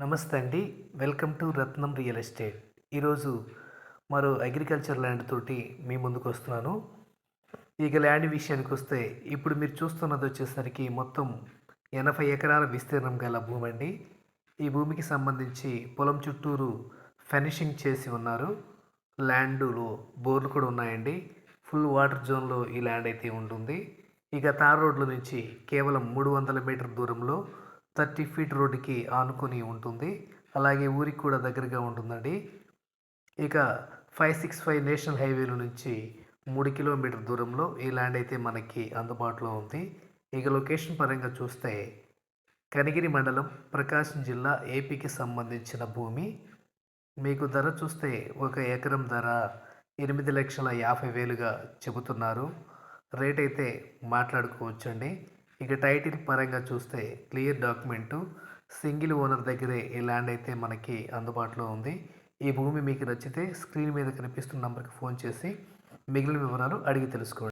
నమస్తే అండి. Welcome to Ratnam real estate. ఈరోజు మరో అగ్రికల్చర్ ల్యాండ్ తోటి మీ ముందుకు వస్తున్నాను. ఇక ల్యాండ్ విషయానికి వస్తే ఇప్పుడు మీరు చూస్తున్నది వచ్చేసరికి మొత్తం ఎనభై ఎకరాల విస్తీర్ణం గల భూమి అండి. ఈ భూమికి సంబంధించి పొలం చుట్టూరు ఫెనిషింగ్ చేసి ఉన్నారు. ల్యాండ్లో బోర్లు కూడా ఉన్నాయండి. ఫుల్ వాటర్ జోన్లో ఈ ల్యాండ్ అయితే ఉంటుంది. ఇక తార్ రోడ్ల నుంచి కేవలం మూడు వందల మీటర్ దూరంలో థర్టీ ఫీట్ రోడ్డుకి ఆనుకొని ఉంటుంది. అలాగే ఊరికి కూడా దగ్గరగా ఉంటుందండి. ఇక ఫైవ్ సిక్స్ ఫైవ్ నేషనల్ హైవేల నుంచి మూడు కిలోమీటర్ దూరంలో ఈ ల్యాండ్ అయితే మనకి అందుబాటులో ఉంది. ఇక లొకేషన్ పరంగా చూస్తే కనిగిరి మండలం ప్రకాశం జిల్లా ఏపీకి సంబంధించిన భూమి. మీకు ధర చూస్తే ఒక ఎకరం ధర ఎనిమిది లక్షల యాభై వేలుగా చెబుతున్నారు. రేట్ అయితే మాట్లాడుకోవచ్చండి. ఇక టైటిల్ పరంగా చూస్తే క్లియర్ డాక్యుమెంటు. సింగిల్ ఓనర్ దగ్గరే ఈ ల్యాండ్ అయితే మనకి అందుబాటులో ఉంది. ఈ భూమి మీకు నచ్చితే స్క్రీన్ మీద కనిపిస్తున్న నంబర్కి ఫోన్ చేసి మిగిలిన వివరాలు అడిగి తెలుసుకోండి.